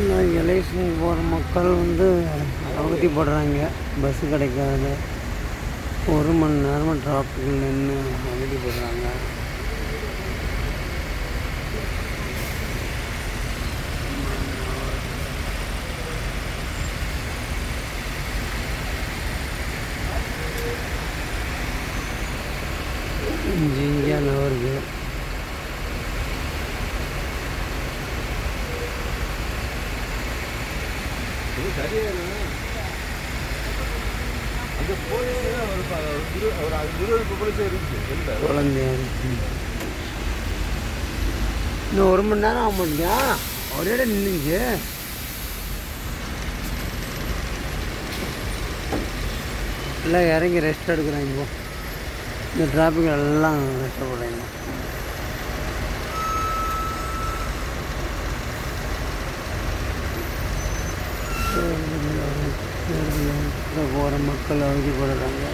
இந்த எலெக்ஷனுக்கு போகிற மக்கள் வந்து அவதிப்படுறாங்க. பஸ்ஸு கிடைக்காது ஒரு மணி நேரமாக டிராஃபிக்கில் நின்று அவதிப்படுறாங்க. ஜிங்கியா நகருக்கு இன்னும் ஒரு மணி நேரம் ஆக மாட்டியா ஒரே இடம் நின்றுச்சு எல்லாம் இறங்கி ரெஸ்ட் எடுக்கிறாங்க. இந்த டிராஃபிக் எல்லாம் கஷ்டப்படுறாங்க. போகிற மக்கள் அவதிப்படுறாங்க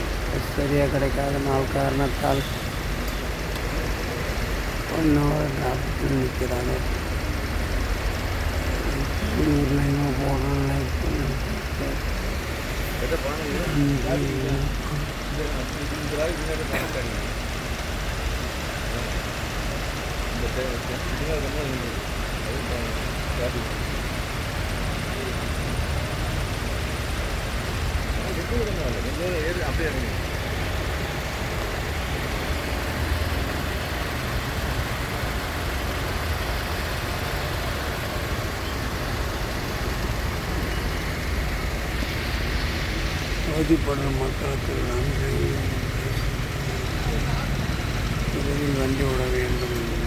சரியாக கிடைக்காத நாள் காரணத்தால் ஒன்றோட டிராஃபிக்கில் நிற்கிறாங்க ஊரில் எங்கே போகிறோம் லைக் எதை அப்படியே இறங்கி. அவதிப்படுற மக்களுக்கு நன்றி வண்டி விட வேண்டும்